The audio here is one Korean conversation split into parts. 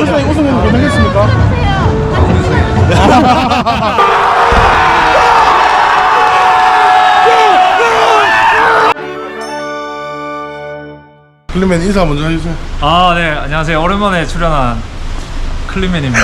울산이 우승해도 괜찮겠습니까? 클리맨 인사 먼저 해주세요. 아, 네. 안녕하세요. 오랜만에 출연한 클리맨입니다.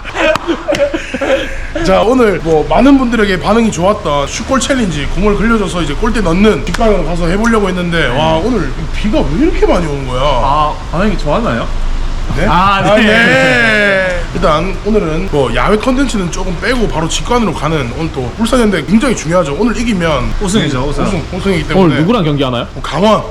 자 오늘 뭐 많은 분들에게 반응이 좋았다 슛골 챌린지 공을 흘려줘서 이제 골대 넣는 뒷방으로 가서 해보려고 했는데 와 오늘 비가 왜 이렇게 많이 오는 거야 아, 반응이 좋았나요? 네? 아, 네. 일단 오늘은 뭐 야외 컨텐츠는 조금 빼고 바로 직관으로 가는 오늘 또 울산현대 굉장히 중요하죠 오늘 이기면 우승이죠, 우승. 우승 우승이기 때문에 오늘 누구랑 경기하나요? 뭐 강원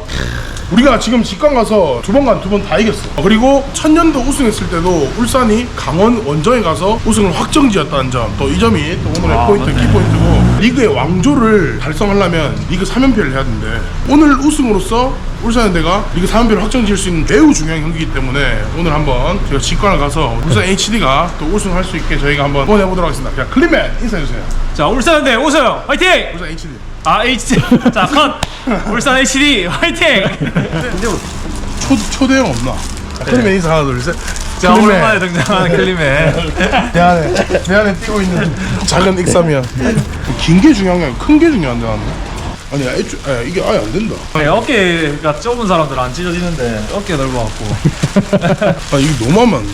우리가 지금 직관 가서 두 번 간 두 번 다 이겼어. 그리고 천년도 우승했을 때도 울산이 강원 원정에 가서 우승을 확정지었다는 점. 또 이 점이 또 오늘의 아, 포인트 맞네. 키포인트고 리그의 왕조를 달성하려면 리그 3연패를 해야 된대. 오늘 우승으로서 울산현대가 리그 3연패를 확정지을 수 있는 매우 중요한 경기이기 때문에 오늘 한번 저희가 직관을 가서 울산 HD가 또 우승할 수 있게 저희가 한번 후원해보도록 하겠습니다. 자 클리맨 인사해주세요. 자, 울산대 우승! 화이팅! 울산 HD 아, HD. 자, 컷! 울산 HD 화이팅! 초, 초대형 없나? 자, 클리맨 인사 하나 둘셋 자, 오랜만에 등장하는 클리맨. 내 안에 내 안에 뛰고 있는 작은 익삼이야. 긴 게 중요한 게 아니고 큰 게 중요한데 나는. 아니 애초, 아, 이게 아예 안 된다. 네, 어깨가 좁은 사람들은 안 찢어지는데 어깨 넓어갖고. 아 이게 너무 하면 안 돼?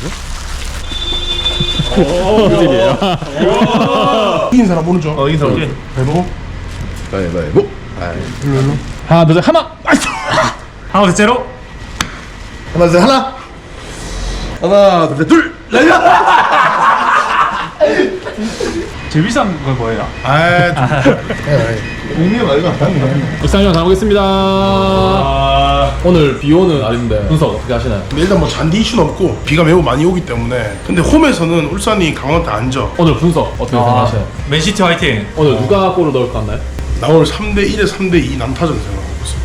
이긴 사람 오른쪽. 어, 이긴 사람. 배보. 가위바위보 하나 둘셋 하나 하나, 둘째로. 하나 둘셋 하나 하나 둘셋둘 제일 비싼 건 뭐예요? 아, 의미 말고 안 하네 일상형 가보겠습니다 아, 오늘 비 오는 날인데 분석 어떻게 하시나요? 근데 일단 뭐 잔디 이슈는 없고 비가 매우 많이 오기 때문에. 근데 홈에서는 울산이 강원한테 안 져. 오늘 분석 어떻게 아, 생각하시나요? 맨시티 화이팅! 오늘 누가 골을 넣을 것 같나요? 나 오늘 3대 1에 3대 2 남타전 생각하고 있어.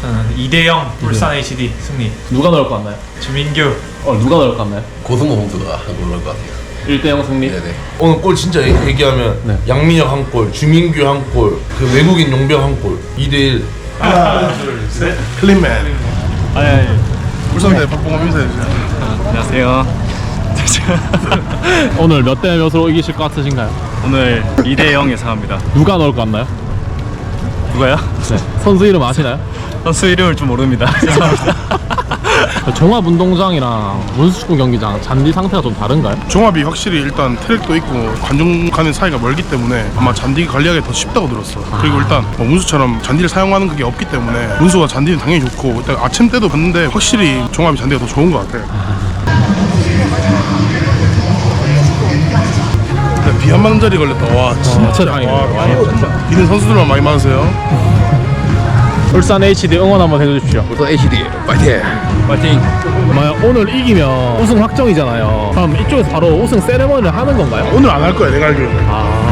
저는 2대0 울산 HD 승리. 누가 넣을 것 같나요? 주민규. 오늘 누가 넣을 것 같나요? 고승모 선수가 올라올 것 같아요 1대0 승리 네네 오늘 골 진짜 얘- 얘기하면 네. 양민혁 한 골 주민규 한 골 그 외국인 용병 한 골 2대1 클린맨. 아니, 아니. 울산대 박봉호 인사해주세요. 안녕하세요. 오늘 몇 대 몇으로 이기실 것 같으신가요? 오늘 2대 0 예상합니다. 누가 넣을 것 같나요? 누가요? 네. 선수 이름 아시나요? 선수 이름을 좀 모릅니다. 죄송합니다. 종합운동장이랑 문수축구 경기장 잔디 상태가 좀 다른가요? 종합이 확실히 일단 트랙도 있고 관중 간의 사이가 멀기 때문에 아마 잔디 관리하기 더 쉽다고 들었어. 그리고 일단 뭐 문수처럼 잔디를 사용하는 그게 없기 때문에 문수가 잔디는 당연히 좋고 일단 아침 때도 봤는데 확실히 종합이 잔디가 더 좋은 것 같아. 비한방 자리 걸렸다. 와 진짜. 와, 와, 비는 선수들만 많이 많으세요. 울산 HD 응원 한번 해주십시오. 울산 HD 파이팅! 파이팅. 만약 오늘 이기면 우승 확정이잖아요. 그럼 이쪽에서 바로 우승 세레머니를 하는 건가요? 오늘 안 할 거야 내가 알기로는.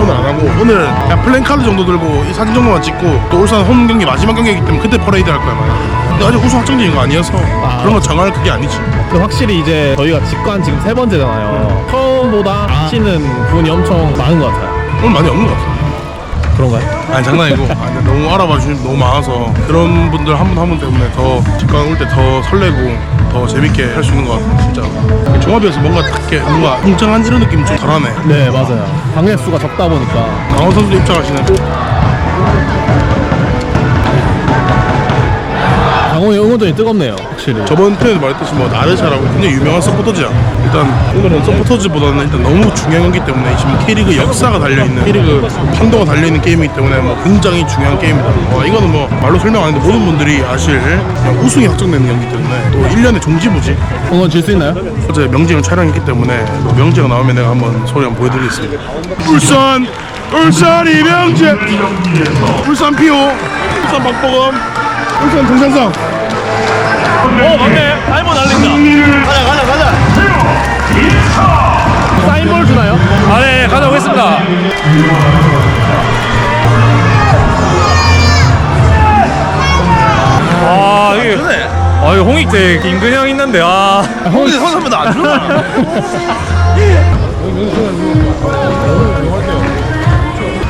오늘 안 하고. 오늘 그냥 플랜 카드 정도 들고 이 사진 정도만 찍고 또 울산 홈 경기 마지막 경기이기 때문에 그때 퍼레이드 할 거야 만약 근데 아직 우승 확정적인 거 아니어서 그런 거 정할 그게 아니지 근데 확실히 이제 저희가 직관 지금 세 번째잖아요. 처음보다 아시는 분이 엄청 많은 것 같아요. 오늘 많이 없는 것 같아 그런가요? 아니 장난이고. 아, 근데 너무 알아봐 주신 너무 많아서 그런 분들 한 분 한 분 때문에 더 직관 올 때 더 설레고 더 재밌게 할 수 있는 것 같아 진짜. 종합이어서 뭔가 딱 이렇게 뭔가 공정한 이런 느낌 이 좀 덜하네. 네 맞아요. 방해 수가 적다 보니까. 강원 선수 입장하시는 강호의 응원전이 뜨겁네요 확실히 저번 편에도 말했듯이 뭐 나르샤라고 굉장히 유명한 서포터즈야. 일단 오늘은 서포터즈보다는 일단 너무 중요한 거기 때문에 지금 K리그 역사가 달려있는 K리그 판도가 달려있는 게임이기 때문에 뭐 굉장히 중요한 게임이다. 어, 이거는 뭐 말로 설명 안 했는데 모든 분들이 아실 그냥 우승이 확정되는 경기 때문에 또 1년의 종지부지. 응원 질수 있나요? 어제 명재형 촬영했기 때문에 또 명재가 나오면 내가 한번 소리 한번 보여드리겠습니다. 울산 울산 이 명재 울산 피오 울산 박보검 울산 동산성 어 맞네 사인볼 날린다 가자 가자 가자 사인볼 주나요? 아, 네, 가져오겠습니다. 아, 이게. 아, 이거 홍익대 김근형 있는데, 아. 안 주나?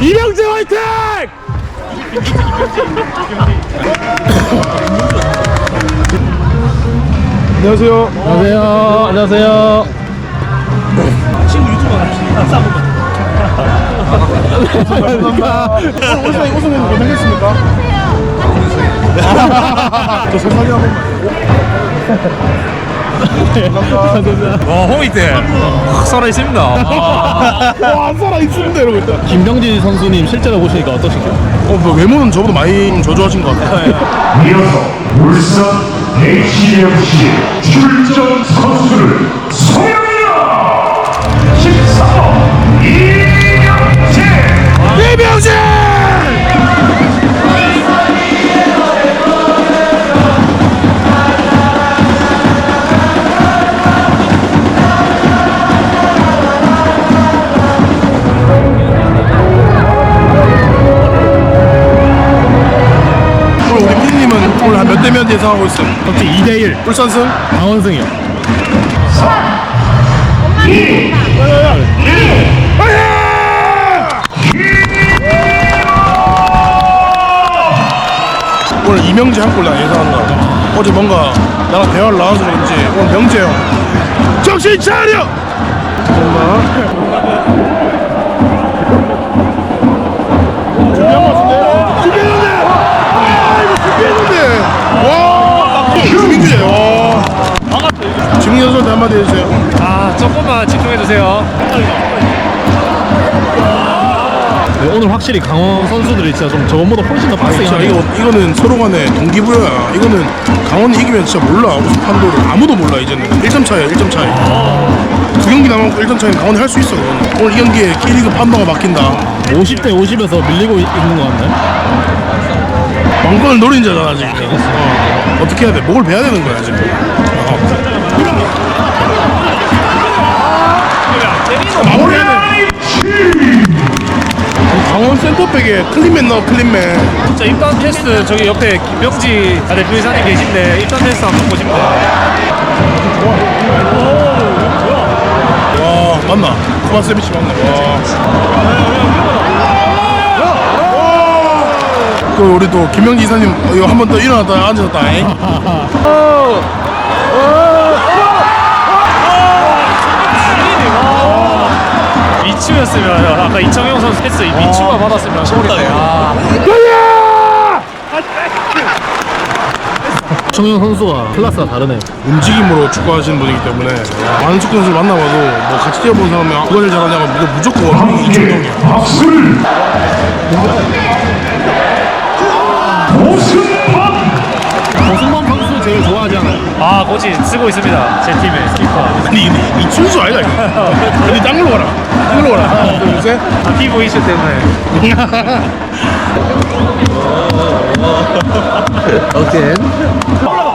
이명재 화이팅! 안녕하세요. 안녕하세요. 안녕하세요. 친구 유튜브 감사합니다. 오늘 오늘 오늘 괜찮겠습니까? 저 설명이 한 번만. 와 홈이때 확 살아 있습니다. 아, 와, 안 살아 있습니다 이러고 있다. 김병지 선수님 실제로 보시니까 어떠신가요? 어, 뭐 외모는 저보다 많이 저조하신 것 같아요. 이어서 울산 HFC 출전 선수를 소개합니다. 14번 이명재 이병재! 예상하고 있어요? 혹시 2대1 울산 승? 강원 승이요. 오늘 이명재 한 골 나 예상한다. 어제 뭔가 나랑 대화를 나눠서 그런지 오늘 명재 형 정신 차려! 준비 확실히 강원 선수들이 진짜 좀 저번보다 훨씬 더 빡세게 진짜 하네요. 이거, 이거는 서로 간에 동기부여야. 이거는 강원이 이기면 진짜 몰라. 무슨 판도를. 아무도 몰라, 이제는. 1점 차이야, 1점 차이. 두 경기 남았고 1점 차이는 강원이 할 수 있어, 그거는. 오늘 이 경기에 K리그 판도가 막힌다. 50대 50에서 밀리고 있- 있는 것 같네. 왕권을 노린 자잖아, 지금. 어. 어떻게 해야 돼? 목을 베야 되는 거야, 지금. 마무리해야 돼. 센터백에 클린맨 넣어, 클린맨. 진짜 입단 테스트 저기 옆에 김병지 대표 이사님 계신데 입단 테스트 한번 싶네요. 와, 맞나? 코바 세비치 맞나? 와. 또 우리 또 김명지 이사님 어, 이거 한 번 더 일어났다 앉았다. 미추였으면 아까 이청용 선수 패스 이 미추가 받았으면 골이네. 아, 청용 선수가 클래스가 다르네. 움직임으로 축구하시는 분이기 때문에 많은 축구 선수를 만나봐도 뭐 같이 뛰어본 사람이 누가 제일 잘하냐고 이거 무조건 이중동이야. 박수를 고승범 선수 제일 좋아하지 않아요? 아 코치 쓰고 있습니다. 제 팀의 키퍼. 아니 이, 이 춘수 아니다 이거. 어디 딴 걸로 가라. 딴 걸로 가라. 하나 둘 셋. 아 피부 이슈 때문에. 강원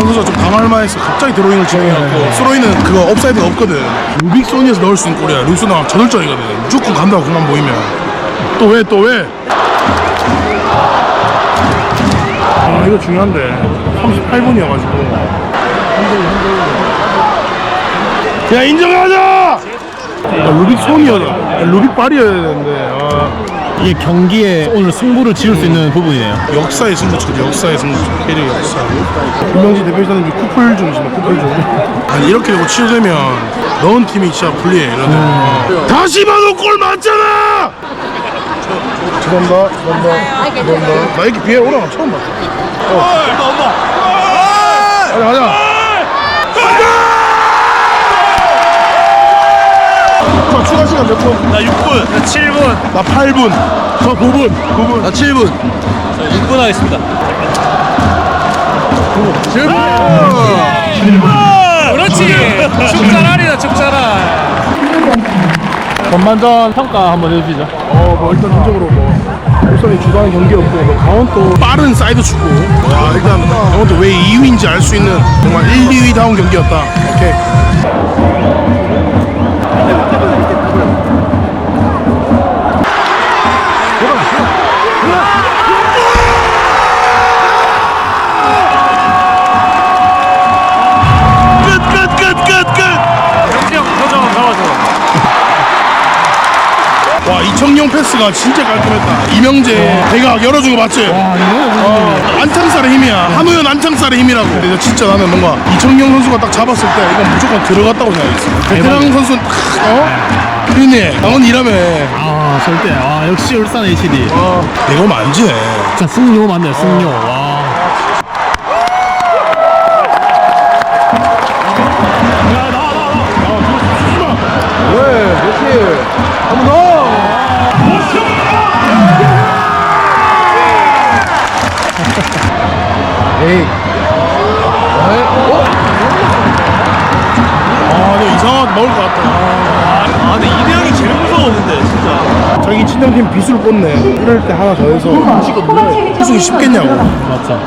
선수가 좀 당할 만 했어. 갑자기 드로잉을 진행해갖고 스로이는 그거 업사이드가 없거든. 루빅 소니에서 넣을 수 있는 골이야. 루스나 저돌적이거든. 무조건 간다고 그만 보이면. 또 왜? 또 왜? 아 이거 중요한데 38분이어가지고 야 인정하자! 야, 루빅 손이어야 야, 루빅 발이어야 되는데 아, 이게 경기에 오늘 승부를 지을 수 있는 부분이네요. 역사의 승부처죠 역사의 승부처 캐리 역사. 김명지 대표이사님 지금 쿠플 중이십니다 쿠플 중 아니 이렇게 되고 치유되면 넣은 팀이 진짜 불리해 이러면. 다시 봐도 골 맞잖아! 죄송합니다 죄송합니다. 죄송합니다. 나 이렇게 비에 오라가 처음 봤어. 어. 가자 가자 자, 추가 몇 분? 나 6분 7분. 나 8분 저 9분 9분 나 7분 6분 하겠습니다. 7분 그렇지. 축자랄이다 축자랄. 전반전 평가 한번 해주시죠. 어, 뭐 일단 전적으로 뭐 울산이 주도하는 경기였고 뭐 강원 또 빠른 사이드 축구. 와 일단 강원 또왜 2위인지 알 수 있는 정말 1, 2위다운 경기였다. 오케이. 와 이청용 패스가 진짜 깔끔했다. 이명재 대각 열어준 거 맞지? 어, 안창살의 힘이야. 한우현 안창살의 힘이라고. 근데 진짜 나는 뭔가 이청용 선수가 딱 잡았을 때 이건 무조건 들어갔다고 생각했어. 베테랑 선수는 딱 어? 그러니 강원 일하며 아 절대. 아 역시 울산 HD 어, 내가 오면 안 지네. 진짜 승료 맞네요 승료. 와. 아, 너 이상하게 먹을 것 같다. 아 근데 이대형이 제일 무서웠는데 진짜 자기 친정팀 비수를 꽂네. 이럴 때 하나 더 해서 우승이 우승이 쉽겠냐고. 맞죠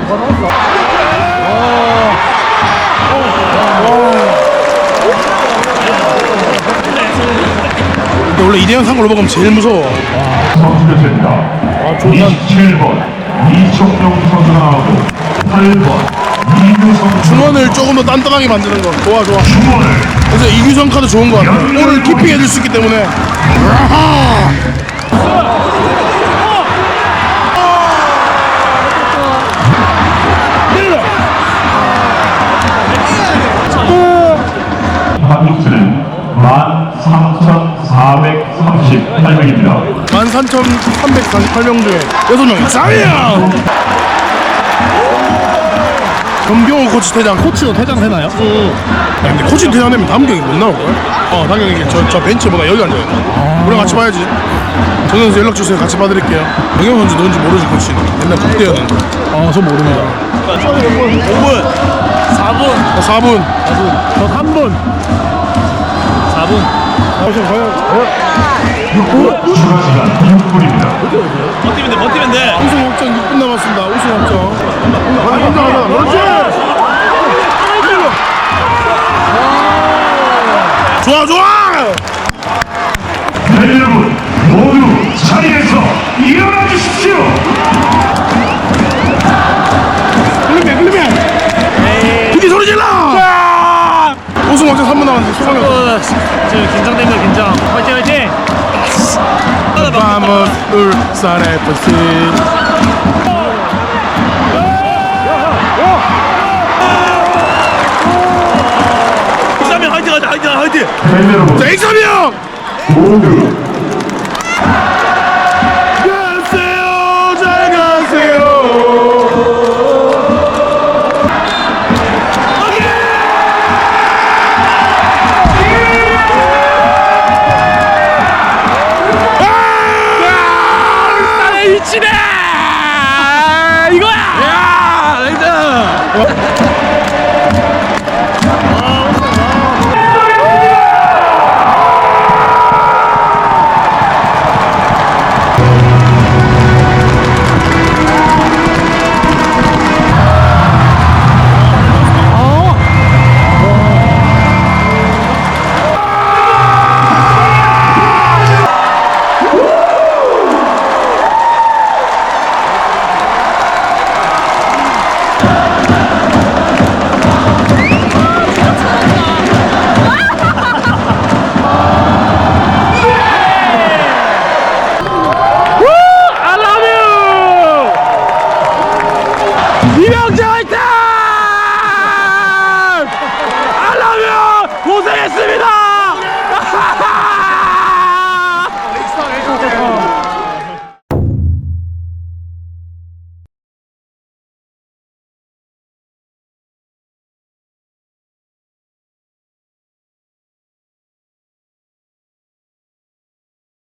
근데 원래 이대현 상골로 먹으면 제일 무서워. 선수가 됩니다. 27번 이청용 선수가 나오고 8번 중원을 조금 더 단단하게 만드는 거. 좋아, 좋아. 그래서 이규성 카드 좋은 거 같아. 볼을 키핑 해줄 수 있기 때문에. 한국수는 13,438명입니다. 13,348명 중에 6명 이상이야! 정경호 코치 퇴장. 코치도 퇴장되나요? 야, 근데 코치 퇴장되면 다음 경기 못 나올걸? 어, 경기 저, 저 벤치보다 여기 앉아요. 우리랑 같이 봐야지. 정 선수 연락 주세요. 같이 봐드릴게요. 정경 선수 누군지 모르지, 코치. 옛날 국대였는데. 아저 모릅니다 5분. 4분. 4분. 저 3분 4분 추가 시간 6분입니다. 버티면 돼 버티면 돼 우승 확정 6분 남았습니다. 우승 확정. 좋아, 좋아! 네, 여러분 모두 자리에서 일어나 주십시오. 흘리면, 흘리면! 부디 소리 질러! 우승 확정 3분 남았는데 소감이? 어, 지금 긴장됩니다 긴장 화이팅 화이팅 Vamos 울산 FC 익사 화이팅 자, 익삼이 형! oh john